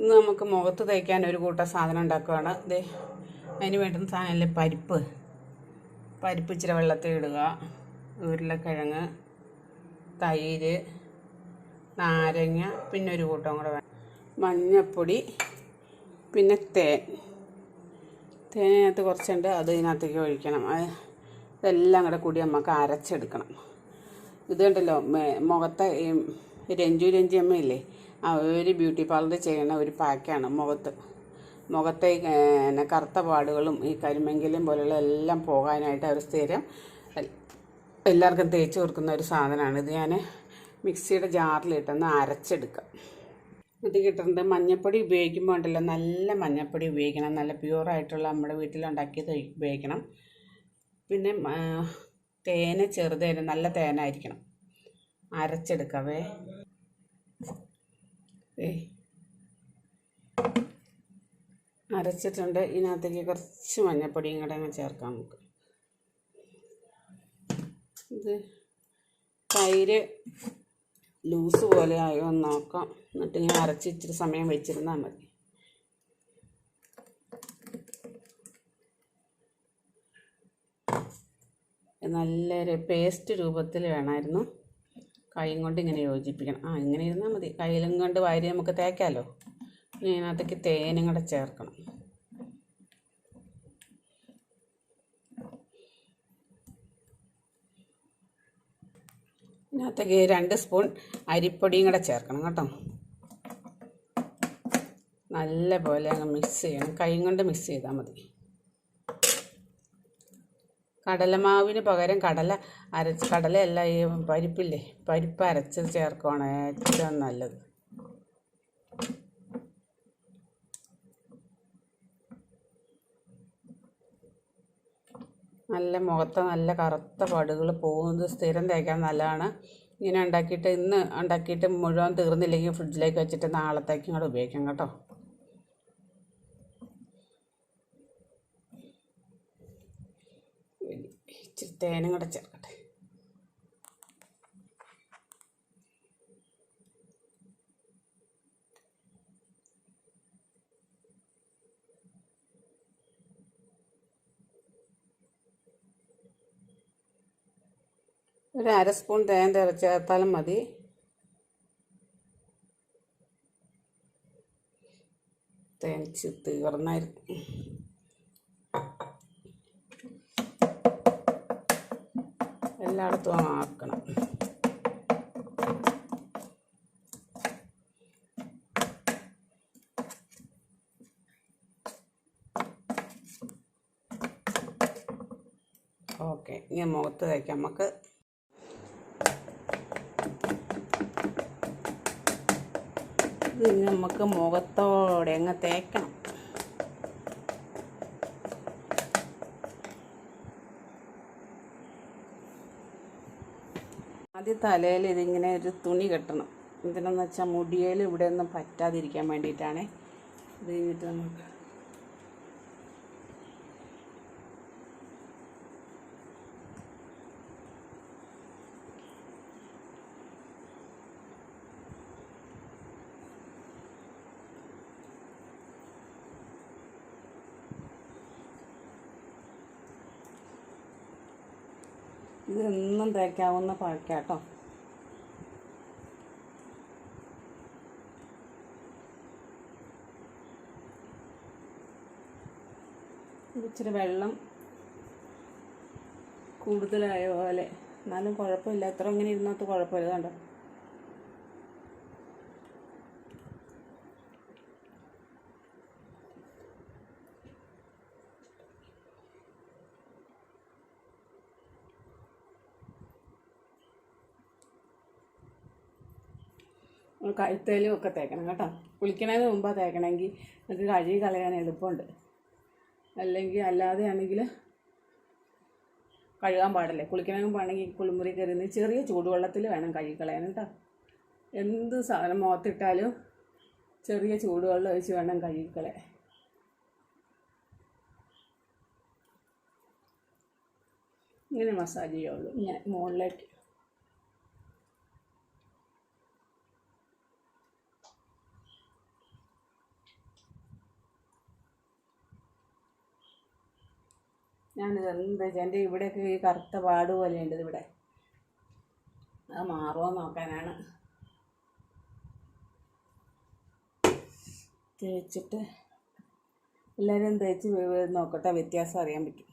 ഇന്ന് നമുക്ക് മുഖത്ത് തേക്കാൻ ഒരു കൂട്ടം സാധനം ഉണ്ടാക്കുകയാണ് ഇത് അതിന് വേണ്ടുന്ന സാധനമല്ലേ പരിപ്പ്. പരിപ്പ് ഇച്ചിരി വെള്ളത്തിൽ ഇടുക. ഉരുളക്കിഴങ്ങ് തൈര് നാരങ്ങ പിന്നെ ഒരു കൂട്ടം കൂടെ വേണം. മഞ്ഞൾപ്പൊടി പിന്നെ തേൻ. തേനകത്ത് കുറച്ചുണ്ട് അത് ഇതിനകത്തേക്ക് ഒഴിക്കണം. ഇതെല്ലാം കൂടെ കൂടി നമുക്ക് അരച്ചെടുക്കണം. ഇത് കണ്ടല്ലോ മുഖത്തെ ഈ രഞ്ജു രഞ്ജി അമ്മയില്ലേ ആ ഒരു ബ്യൂട്ടി പാർലർ ചെയ്യുന്ന ഒരു പാക്കാണ് മുഖത്ത്. മുഖത്തെ പിന്നെ കറുത്ത പാടുകളും ഈ കരിമെങ്കിലും പോലെയുള്ള എല്ലാം പോകാനായിട്ട് അവർ സ്ഥിരം എല്ലാവർക്കും തേച്ച് കൊടുക്കുന്ന ഒരു സാധനമാണ്. ഇത് ഞാൻ മിക്സിയുടെ ജാറിലിട്ടൊന്ന് അരച്ചെടുക്കാം. ഇത് കിട്ടുന്നത് മഞ്ഞപ്പൊടി ഉപയോഗിക്കുമ്പോൾ ഉണ്ടല്ലോ നല്ല മഞ്ഞപ്പൊടി ഉപയോഗിക്കണം. നല്ല പ്യൂറായിട്ടുള്ള നമ്മുടെ വീട്ടിലുണ്ടാക്കിയത് ഉപയോഗിക്കണം. പിന്നെ തേന ചെറുതേന നല്ല തേനായിരിക്കണം. അരച്ചെടുക്കവേ. അരച്ചിട്ടുണ്ട്. ഇതിനകത്തേക്ക് കുറച്ച് മഞ്ഞപ്പൊടിയും കൂടെ അങ്ങ് ചേർക്കാം നമുക്ക്. ഇത് തൈര് ലൂസ് പോലെ ആയോ എന്ന് നോക്കാം. എന്നിട്ട് ഇങ്ങനെ അരച്ച് ഇച്ചിരി സമയം വെച്ചിരുന്നാൽ മതി. നല്ലൊരു പേസ്റ്റ് രൂപത്തിൽ വേണമായിരുന്നു. കൈയും കൊണ്ട് ഇങ്ങനെ യോജിപ്പിക്കണം. ആ ഇങ്ങനെ ഇരുന്നാൽ മതി. കയ്യിലും കൊണ്ട് വാരി നമുക്ക് തേക്കാമല്ലോ ഇനി അതിനകത്തേക്ക് തേനും കൂടെ ചേർക്കണം. ഇതിനകത്തേക്ക് രണ്ട് സ്പൂൺ അരിപ്പൊടിയും കൂടെ ചേർക്കണം കേട്ടോ. നല്ല പോലെ അങ്ങ് മിക്സ് ചെയ്യണം. കൈ കൊണ്ട് മിക്സ് ചെയ്താൽ മതി. കടലമാവിന് പകരം കടല അരച്ച് കടലയല്ല ഈ പരിപ്പില്ലേ? പരിപ്പ് അരച്ച് ചേർക്കുകയാണ് ഏറ്റവും നല്ലത്. നല്ല മുഖത്ത് നല്ല കറുത്ത പടുകൾ പോകുന്നത് സ്ഥിരം തേക്കാൻ നല്ലതാണ്. ഇങ്ങനെ ഉണ്ടാക്കിയിട്ട് ഇന്ന് ഉണ്ടാക്കിയിട്ട് മുഴുവൻ തീർന്നില്ലെങ്കിൽ ഫ്രിഡ്ജിലേക്ക് വെച്ചിട്ട് നാളത്തേക്കും കൂടെ ഉപയോഗിക്കാം കേട്ടോ. ഇച്ചിരി തേനും കൂടെ ചേർക്കട്ടെ ഒരു അര സ്പൂൺ തേൻ ചേർത്താലും മതി. തേൻ തീർന്നായിരുന്നു എല്ലായിടത്തും ആക്കണം. ഓക്കെ ഇനി മുഖത്ത് തയ്ക്കാം നമുക്ക് ഇത് നമുക്ക് മുഖത്തോടെ അങ്ങ് തേക്കണം. ആദ്യം തലയിൽ ഇതിങ്ങനെ ഒരു തുണി കെട്ടണം. എന്തിനെന്ന് വെച്ചാൽ മുടിയിൽ ഇവിടെ ഒന്നും പറ്റാതിരിക്കാൻ വേണ്ടിയിട്ടാണ്. ഇത് കഴിഞ്ഞിട്ട് നമുക്ക് ഇതൊന്നും തേക്കാവുന്ന പഴക്കാട്ടോ ഇച്ചിരി വെള്ളം കൂടുതലായ പോലെ. എന്നാലും കുഴപ്പമില്ല. എത്ര ഇങ്ങനെ ഇരുന്നോട്ട് കുഴപ്പമില്ല. കണ്ടോ? കഴുത്തേലും ഒക്കെ തേക്കണം കേട്ടോ. കുളിക്കണതിന് മുമ്പാണ് തേക്കണമെങ്കിൽ നമുക്ക് കഴുകി കളയാൻ എളുപ്പമുണ്ട്. അല്ലെങ്കിൽ അല്ലാതെ ആണെങ്കിൽ കഴുകാൻ പാടില്ലേ. കുളിക്കണതിന് മുമ്പാണെങ്കിൽ കുളിമുറി കയറുന്ന ചെറിയ ചൂടുവെള്ളത്തിൽ വേണം കഴുകി കളയാൻ കേട്ടോ. എന്ത് സാധനം മുഖത്തിട്ടാലും ചെറിയ ചൂടുവെള്ളം ഒഴിച്ച് വേണം കഴുകി കളയാൻ. ഇങ്ങനെ മസാജ് ചെയ്യുള്ളൂ ഞാൻ മുകളിലേക്ക് ഞാനിത് എന്ത് എന്റെ ഇവിടെയൊക്കെ ഈ കറുത്ത പാട് പോലെയുണ്ട് ഇവിടെ അത് മാറുമോ നോക്കാനാണ്. തേച്ചിട്ട് എല്ലാവരും തേച്ച് നോക്കട്ടെ വ്യത്യാസം അറിയാൻ പറ്റും.